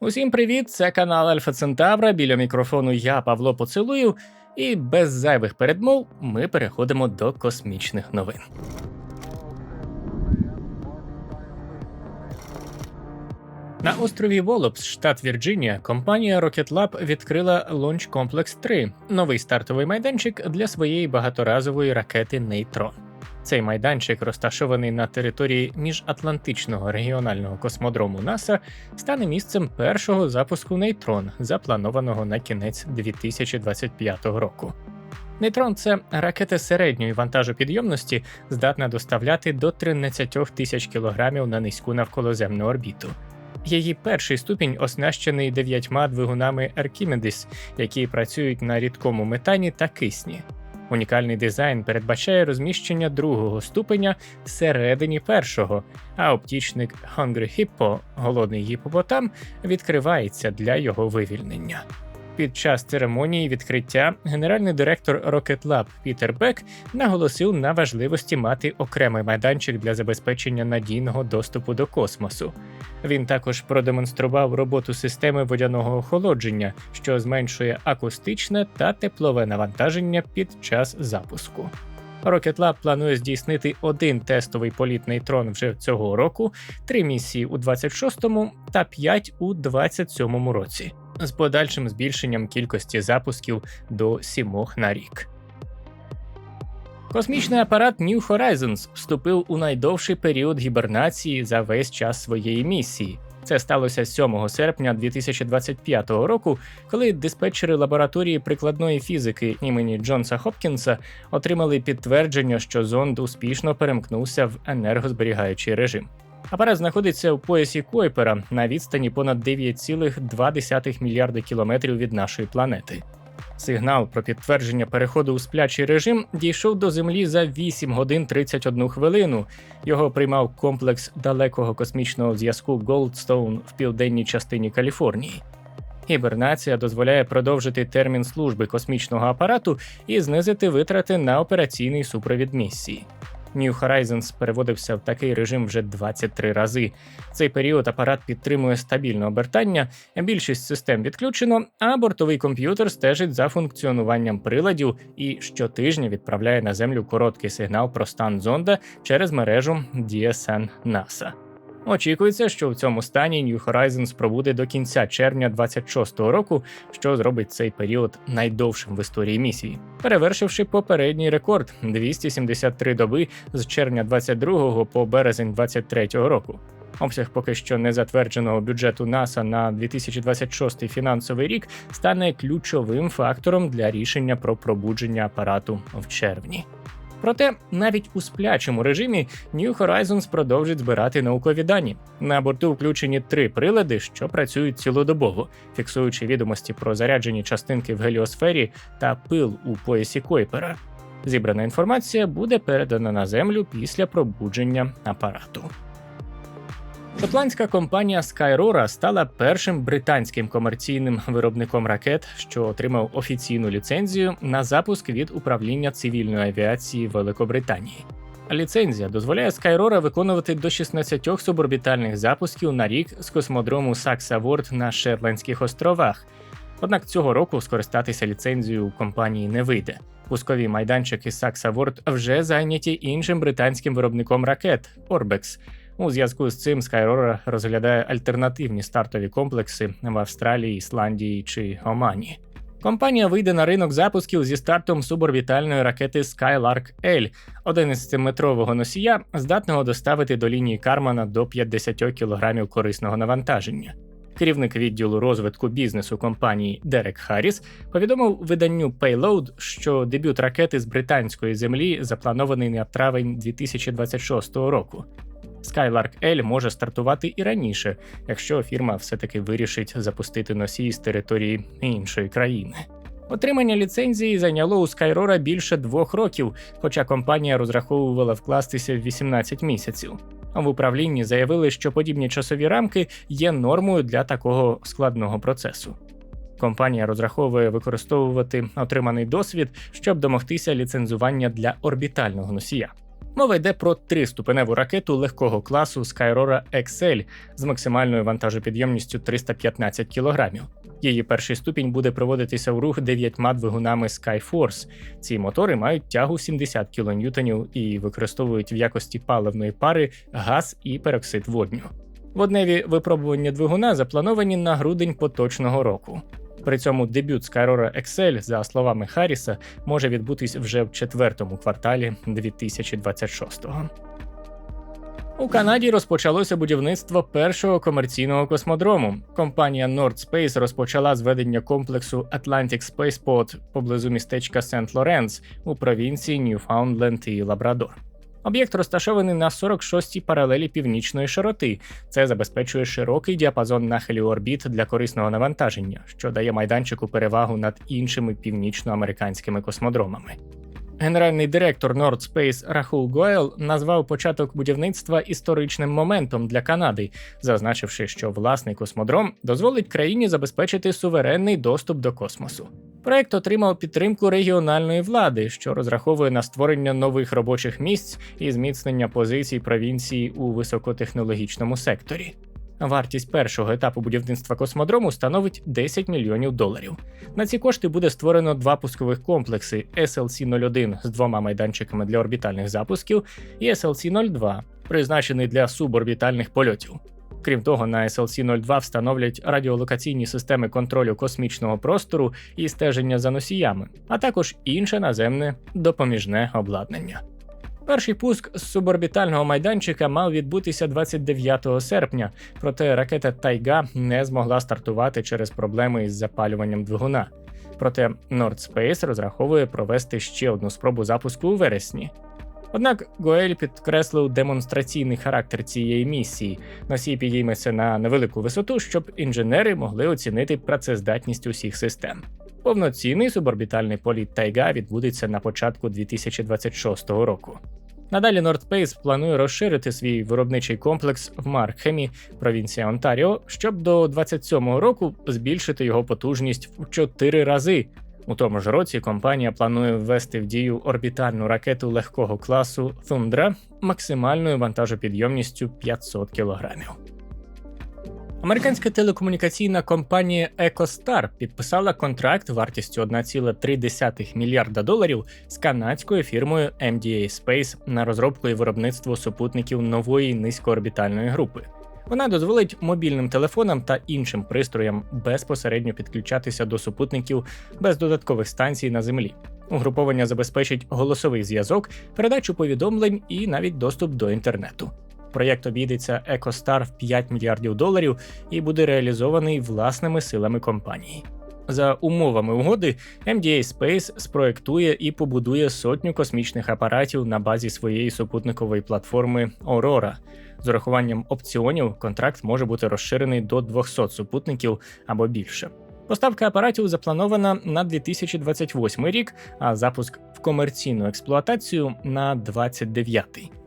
Усім привіт! Це канал Альфа Центавра. Біля мікрофону я Павло Поцілуєв, і без зайвих передмов ми переходимо до космічних новин. На острові Волопс, штат Вірджинія, компанія Rocket Lab відкрила Launch Complex 3 новий стартовий майданчик для своєї багаторазової ракети Нейтрон. Цей майданчик, розташований на території міжатлантичного регіонального космодрому НАСА, стане місцем першого запуску нейтрон, запланованого на кінець 2025 року. Нейтрон це ракета середньої вантажопідйомності, здатна доставляти до 13 тисяч кілограмів на низьку навколоземну орбіту. Її перший ступінь оснащений дев'ятьма двигунами Archimedes, які працюють на рідкому метані та кисні. Унікальний дизайн передбачає розміщення другого ступеня всередині першого, а оптічник Hungry Hippo, голодний гіпопотам, відкривається для його вивільнення. Під час церемонії відкриття генеральний директор Rocket Lab Пітер Бек наголосив на важливості мати окремий майданчик для забезпечення надійного доступу до космосу. Він також продемонстрував роботу системи водяного охолодження, що зменшує акустичне та теплове навантаження під час запуску. Rocket Lab планує здійснити один тестовий політ нейтрон вже цього року, три місії у 26-му та п'ять у 27-му році, з подальшим збільшенням кількості запусків до сімох на рік. Космічний апарат New Horizons вступив у найдовший період гібернації за весь час своєї місії. Це сталося 7 серпня 2025 року, коли диспетчери лабораторії прикладної фізики імені Джонса Хопкінса отримали підтвердження, що зонд успішно перемкнувся в енергозберігаючий режим. Апарат знаходиться у поясі Койпера на відстані понад 9,2 мільярди кілометрів від нашої планети. Сигнал про підтвердження переходу у сплячий режим дійшов до Землі за 8 годин 31 хвилину. Його приймав комплекс далекого космічного зв'язку Goldstone в південній частині Каліфорнії. Гібернація дозволяє продовжити термін служби космічного апарату і знизити витрати на операційний супровід місії. New Horizons переводився в такий режим вже 23 рази. Цей період апарат підтримує стабільне обертання, більшість систем відключено, а бортовий комп'ютер стежить за функціонуванням приладів і щотижня відправляє на землю короткий сигнал про стан зонда через мережу DSN NASA. Очікується, що в цьому стані New Horizons пробуде до кінця червня 26-го року, що зробить цей період найдовшим в історії місії, перевершивши попередній рекорд 273 доби з червня 22 по березень 23 року. Обсяг поки що не затвердженого бюджету НАСА на 2026 фінансовий рік стане ключовим фактором для рішення про пробудження апарату в червні. Проте навіть у сплячому режимі New Horizons продовжить збирати наукові дані. На борту включені три прилади, що працюють цілодобово, фіксуючи відомості про заряджені частинки в геліосфері та пил у поясі Койпера. Зібрана інформація буде передана на землю після пробудження апарату. Шотландська компанія Skyrora стала першим британським комерційним виробником ракет, що отримав офіційну ліцензію на запуск від управління цивільної авіації Великобританії. Ліцензія дозволяє Skyrora виконувати до 16 суборбітальних запусків на рік з космодрому Сакса-Ворд на Шетландських островах. Однак цього року скористатися ліцензією у компанії не вийде. Пускові майданчики Сакса-Ворд вже зайняті іншим британським виробником ракет Orbex. У зв'язку з цим Skyrora розглядає альтернативні стартові комплекси в Австралії, Ісландії чи Омані. Компанія вийде на ринок запусків зі стартом суборбітальної ракети Skylark L, 11-метрового носія, здатного доставити до лінії Кармана до 50 кг корисного навантаження. Керівник відділу розвитку бізнесу компанії Дерек Харріс повідомив виданню Payload, що дебют ракети з британської землі запланований на травень 2026 року. Skylark L може стартувати і раніше, якщо фірма все-таки вирішить запустити носій з території іншої країни. Отримання ліцензії зайняло у Skyrora більше двох років, хоча компанія розраховувала вкластися в 18 місяців. В управлінні заявили, що подібні часові рамки є нормою для такого складного процесу. Компанія розраховує використовувати отриманий досвід, щоб домогтися ліцензування для орбітального носія. Мова йде про триступеневу ракету легкого класу Skyrora XL з максимальною вантажопідємністю 315 кг. Її перший ступінь буде проводитися в рух дев'ятьма двигунами Skyforce. Ці мотори мають тягу 70 кН і використовують в якості паливної пари газ і пероксид водню. Водневі випробування двигуна заплановані на грудень поточного року. При цьому дебют Skyrora XL, за словами Харріса, може відбутись вже в четвертому кварталі 2026-го. У Канаді розпочалося будівництво першого комерційного космодрому. Компанія Nord Space розпочала зведення комплексу Atlantic Spaceport поблизу містечка Сент Лоренс у провінції Ньюфаундленд і Лабрадор. Об'єкт розташований на 46-й паралелі північної широти. Це забезпечує широкий діапазон нахилів орбіт для корисного навантаження, що дає майданчику перевагу над іншими північноамериканськими космодромами. Генеральний директор Nord Space Рахул Гоел назвав початок будівництва історичним моментом для Канади, зазначивши, що власний космодром дозволить країні забезпечити суверенний доступ до космосу. Проект отримав підтримку регіональної влади, що розраховує на створення нових робочих місць і зміцнення позицій провінції у високотехнологічному секторі. Вартість першого етапу будівництва космодрому становить 10 мільйонів доларів. На ці кошти буде створено два пускових комплекси SLC-01 з двома майданчиками для орбітальних запусків і SLC-02, призначений для суборбітальних польотів. Крім того, на SLC-02 встановлять радіолокаційні системи контролю космічного простору і стеження за носіями, а також інше наземне допоміжне обладнання. Перший пуск з суборбітального майданчика мав відбутися 29 серпня, проте ракета Тайга не змогла стартувати через проблеми із запалюванням двигуна. Проте Nord Space розраховує провести ще одну спробу запуску у вересні. Однак Гоель підкреслив демонстраційний характер цієї місії. Носій підійметься на невелику висоту, щоб інженери могли оцінити працездатність усіх систем. Повноцінний суборбітальний політ Тайга відбудеться на початку 2026 року. Надалі Nordpace планує розширити свій виробничий комплекс в Маркхемі, провінція Онтаріо, щоб до 27-го року збільшити його потужність в 4 рази. У тому ж році компанія планує ввести в дію орбітальну ракету легкого класу Thuндra максимальною вантажопідйомністю 500 кг. Американська телекомунікаційна компанія EchoStar підписала контракт вартістю 1,3 мільярда доларів з канадською фірмою MDA Space на розробку і виробництво супутників нової низькоорбітальної групи. Вона дозволить мобільним телефонам та іншим пристроям безпосередньо підключатися до супутників без додаткових станцій на землі. Угруповання забезпечить голосовий зв'язок, передачу повідомлень і навіть доступ до інтернету. Проєкт обійдеться EcoStar в 5 мільярдів доларів і буде реалізований власними силами компанії. За умовами угоди, MDA Space спроектує і побудує сотню космічних апаратів на базі своєї супутникової платформи Aurora. З урахуванням опціонів контракт може бути розширений до 200 супутників або більше. Поставка апаратів запланована на 2028 рік, а запуск в комерційну експлуатацію на 29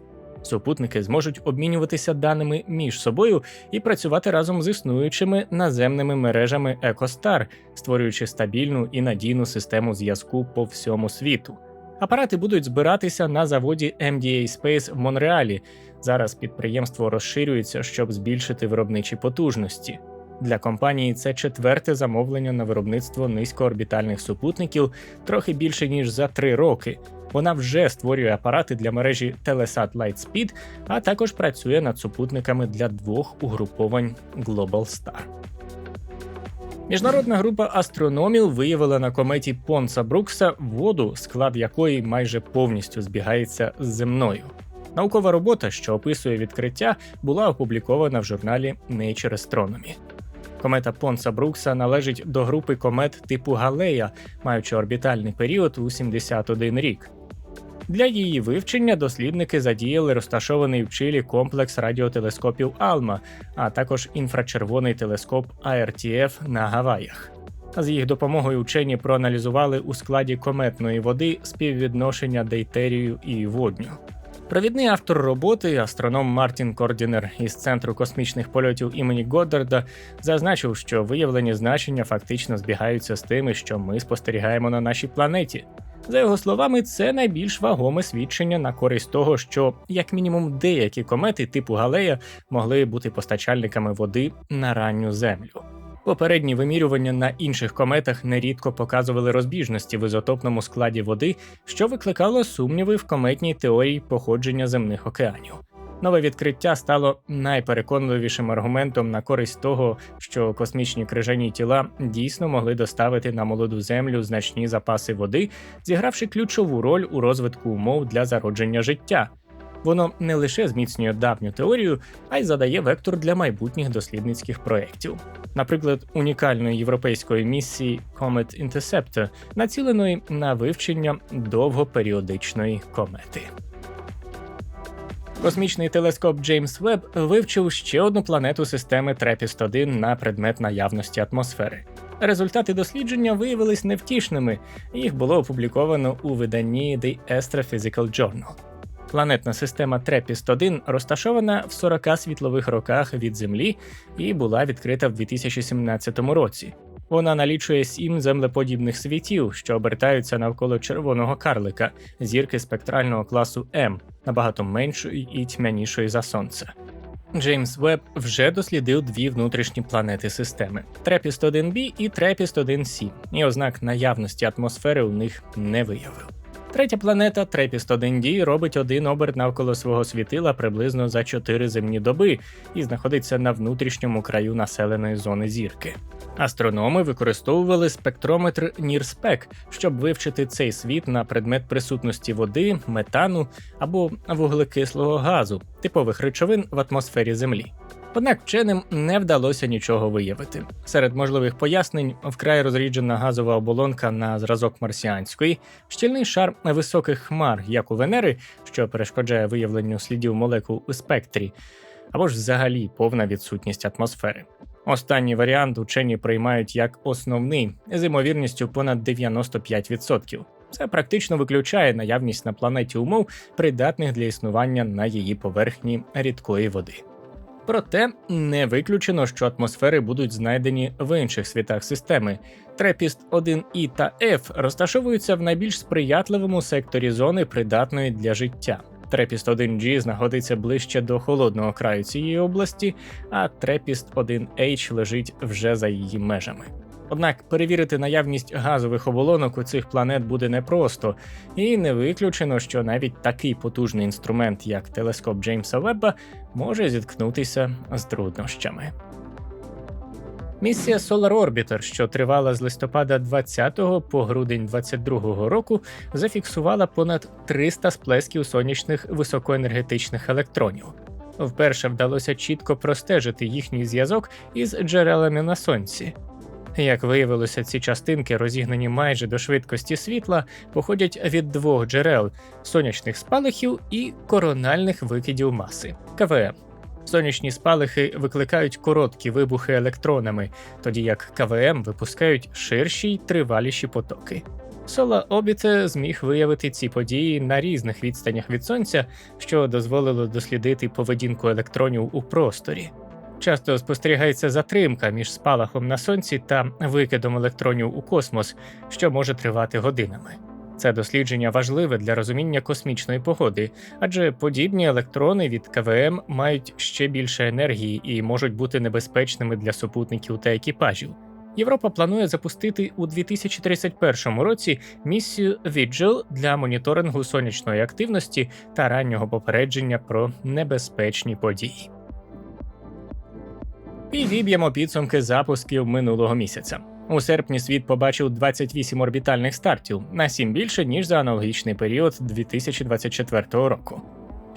Супутники зможуть обмінюватися даними між собою і працювати разом з існуючими наземними мережами EcoStar, створюючи стабільну і надійну систему зв'язку по всьому світу. Апарати будуть збиратися на заводі MDA Space в Монреалі. Зараз підприємство розширюється, щоб збільшити виробничі потужності. Для компанії це четверте замовлення на виробництво низькоорбітальних супутників трохи більше ніж за три роки. Вона вже створює апарати для мережі Telesat Lightspeed, а також працює над супутниками для двох угруповань Global Star. Міжнародна група астрономів виявила на кометі Понса Брукса воду, склад якої майже повністю збігається з земною. Наукова робота, що описує відкриття, була опублікована в журналі Nature Astronomy. Комета Понса Брукса належить до групи комет типу Галея, маючи орбітальний період у 71 рік. Для її вивчення дослідники задіяли розташований в Чилі комплекс радіотелескопів Алма, а також інфрачервоний телескоп АРТФ на Гаваях. З їх допомогою вчені проаналізували у складі кометної води співвідношення дейтерію і водню. Провідний автор роботи, астроном Мартін Кордінер із Центру космічних польотів імені Годдарда, зазначив, що виявлені значення фактично збігаються з тими, що ми спостерігаємо на нашій планеті. За його словами, це найбільш вагоме свідчення на користь того, що як мінімум деякі комети типу Галея могли бути постачальниками води на ранню землю. Попередні вимірювання на інших кометах нерідко показували розбіжності в ізотопному складі води, що викликало сумніви в кометній теорії походження земних океанів. Нове відкриття стало найпереконливішим аргументом на користь того, що космічні крижані тіла дійсно могли доставити на молоду землю значні запаси води, зігравши ключову роль у розвитку умов для зародження життя. Воно не лише зміцнює давню теорію, а й задає вектор для майбутніх дослідницьких проєктів. Наприклад, унікальної європейської місії Comet Interceptor, націленої на вивчення довгоперіодичної комети. Космічний телескоп Джеймс Веб вивчив ще одну планету системи трепіст 1 на предмет наявності атмосфери. Результати дослідження виявились невтішними, їх було опубліковано у виданні The Astrophysical Journal. Планетна система трепіст 1 розташована в 40 світлових роках від Землі і була відкрита в 2017 році. Вона налічує сім землеподібних світів, що обертаються навколо червоного карлика, зірки спектрального класу М, набагато меншої і тьмянішої за сонце. Джеймс Веб вже дослідив дві внутрішні планети системи трепіст 1 b і трепіст 1 c і ознак наявності атмосфери у них не виявив. Третя планета Трепіст 1D робить один оберт навколо свого світила приблизно за 4 земні доби і знаходиться на внутрішньому краю населеної зони зірки. Астрономи використовували спектрометр NIRSPEC, щоб вивчити цей світ на предмет присутності води, метану або вуглекислого газу, типових речовин в атмосфері Землі. Однак вченим не вдалося нічого виявити. Серед можливих пояснень вкрай розріджена газова оболонка на зразок марсіанської, щільний шар високих хмар, як у Венери, що перешкоджає виявленню слідів молекул у спектрі, або ж взагалі повна відсутність атмосфери. Останній варіант учені приймають як основний з ймовірністю понад 95%. Це практично виключає наявність на планеті умов, придатних для існування на її поверхні рідкої води. Проте не виключено, що атмосфери будуть знайдені в інших світах системи. Трепіст 1 і та F розташовуються в найбільш сприятливому секторі зони, придатної для життя. Трепіст 1G знаходиться ближче до холодного краю цієї області, а Трепіст 1H лежить вже за її межами. Однак перевірити наявність газових оболонок у цих планет буде непросто, і не виключено, що навіть такий потужний інструмент, як телескоп Джеймса Вебба, може зіткнутися з труднощами. Місія Solar Orbiter, що тривала з листопада 20 по грудень 22 року, зафіксувала понад 300 сплесків сонячних високоенергетичних електронів. Вперше вдалося чітко простежити їхній зв'язок із джерелами на сонці. Як виявилося, ці частинки, розігнані майже до швидкості світла, походять від двох джерел сонячних спалахів і корональних викидів маси КВМ. Сонячні спалахи викликають короткі вибухи електронами, тоді як КВМ випускають ширші й триваліші потоки. Сола Обіце зміг виявити ці події на різних відстанях від сонця, що дозволило дослідити поведінку електронів у просторі. Часто спостерігається затримка між спалахом на сонці та викидом електронів у космос, що може тривати годинами. Це дослідження важливе для розуміння космічної погоди, адже подібні електрони від КВМ мають ще більше енергії і можуть бути небезпечними для супутників та екіпажів. Європа планує запустити у 2031 році місію Vigil для моніторингу сонячної активності та раннього попередження про небезпечні події. Підіб'ємо підсумки запусків минулого місяця. У серпні світ побачив 28 орбітальних стартів на 7 більше ніж за аналогічний період 2024 року.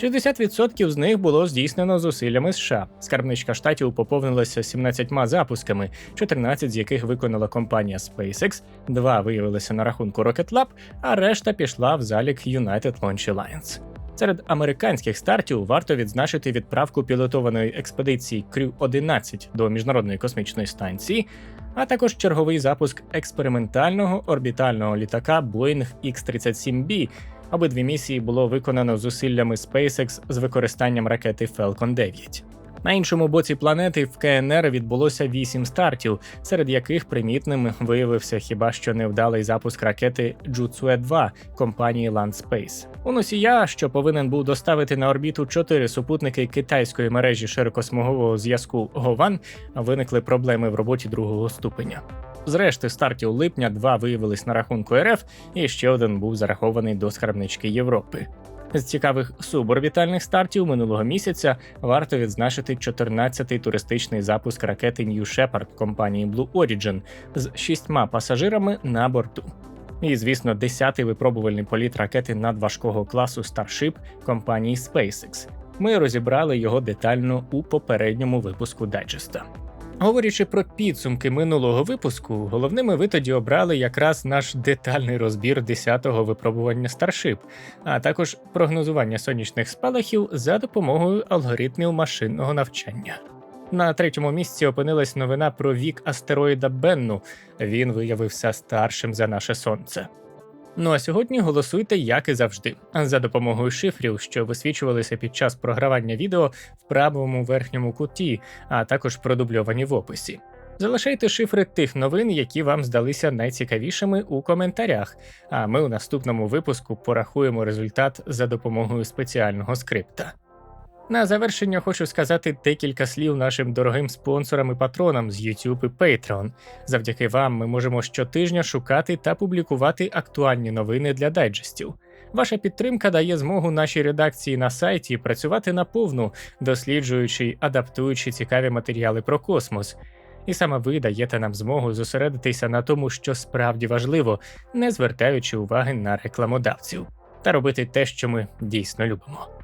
60% з них було здійснено зусиллями США. Скарбничка штатів поповнилася 17 запусками, 14 з яких виконала компанія SpaceX, 2 виявилися на рахунку Rocket Lab, а решта пішла в залік United Launch Alliance. Серед американських стартів варто відзначити відправку пілотованої експедиції крю 11 до міжнародної космічної станції, а також черговий запуск експериментального орбітального літака Boeing X-37B. Обидві місії було виконано зусиллями SpaceX з використанням ракети Falcon 9. На іншому боці планети в КНР відбулося вісім стартів, серед яких примітним виявився хіба що невдалий запуск ракети Jutsue 2 компанії Land Space. У носія, що повинен був доставити на орбіту чотири супутники китайської мережі широкосмугового зв'язку Гован, виникли проблеми в роботі другого ступеня. Зрешти стартів липня два виявились на рахунку РФ, і ще один був зарахований до скарбнички Європи. З цікавих суборбітальних стартів минулого місяця варто відзначити 14-й туристичний запуск ракети New Shepard компанії Blue Origin з шістьма пасажирами на борту. І, звісно, 10-й випробувальний політ ракети надважкого класу Starship компанії SpaceX. Ми розібрали його детально у попередньому випуску дайджеста. Говорячи про підсумки минулого випуску, головними ви тоді обрали якраз наш детальний розбір 10-го випробування Starship, а також прогнозування сонячних спалахів за допомогою алгоритмів машинного навчання. На третьому місці опинилась новина про вік астероїда Бенну. Він виявився старшим за наше сонце. Ну а сьогодні голосуйте, як і завжди, за допомогою шифрів, що висвічувалися під час програвання відео в правому верхньому куті, а також продубльовані в описі. Залишайте шифри тих новин, які вам здалися найцікавішими у коментарях. А ми у наступному випуску порахуємо результат за допомогою спеціального скрипта. На завершення хочу сказати декілька слів нашим дорогим спонсорам і патронам з YouTube і Patreon. Завдяки вам ми можемо щотижня шукати та публікувати актуальні новини для дайджестів. Ваша підтримка дає змогу нашій редакції на сайті працювати наповну, досліджуючи й адаптуючи цікаві матеріали про космос. І саме ви даєте нам змогу зосередитися на тому, що справді важливо, не звертаючи уваги на рекламодавців, та робити те, що ми дійсно любимо.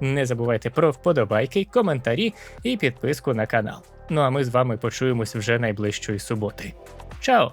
Не забувайте про вподобайки, коментарі і підписку на канал. Ну а ми з вами почуємось вже найближчої суботи. Чао!